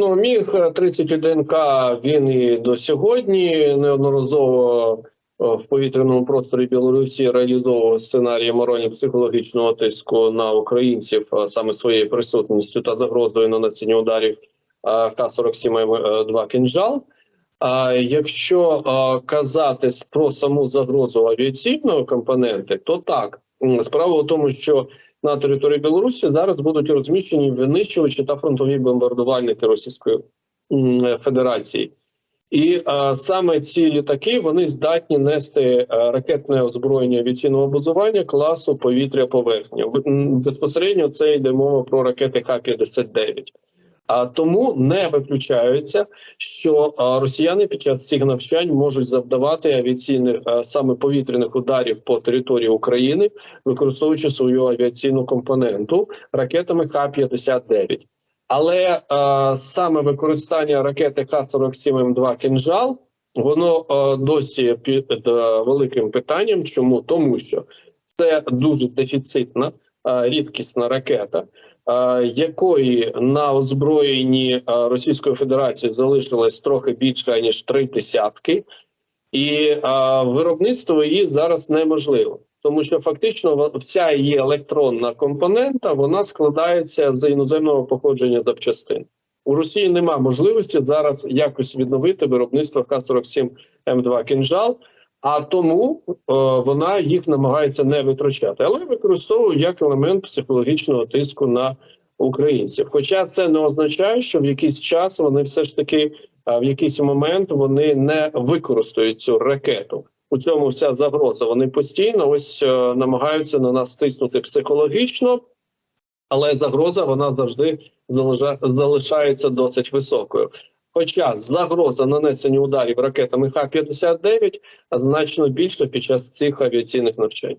Ну, міг 31 к він і до сьогодні неодноразово е, в повітряному просторі Білорусі реалізовував сценарії мороні психологічного тиску на українців е, саме своєю присутністю та загрозою нанесення ударів е, Х-47М2 «Кінжал». А якщо е, казати про саму загрозу авіаційної компоненти, то так справа в тому, що на території Білорусі зараз будуть розміщені винищувачі та фронтові бомбардувальники Російської Федерації. І а, саме ці літаки вони здатні нести е, ракетне озброєння авіаційного базування класу повітря поверхня. Безпосередньо це йде мова про ракети Х-59. А тому не виключається, що росіяни під час цих навчань можуть завдавати авіаційних саме повітряних ударів по території України, використовуючи свою авіаційну компоненту ракетами Х-59. Але саме використання ракети Х-47М2 «Кінжал» воно досі під е, великим питанням. Чому? Тому що це дуже дефіцитна, рідкісна ракета, е, якої на озброєнні е, Російської Федерації залишилось трохи більше ніж три десятки, і е, виробництво її зараз неможливо. Тому що фактично вся її електронна компонента вона складається з іноземного походження запчастин. У Росії нема можливості зараз якось відновити виробництво Х-47 М2 «Кінжал», а тому е, вона їх намагається не витрачати, але використовує як елемент психологічного тиску на українців. Хоча це не означає, що в якийсь час вони все ж таки е, в якийсь момент вони не використають цю ракету. У цьому вся загроза. Вони постійно ось е, намагаються на нас тиснути психологічно, але загроза вона завжди залишається досить високою. Хоча загроза нанесення ударів ракетами Х-59 значно більша під час цих авіаційних навчань.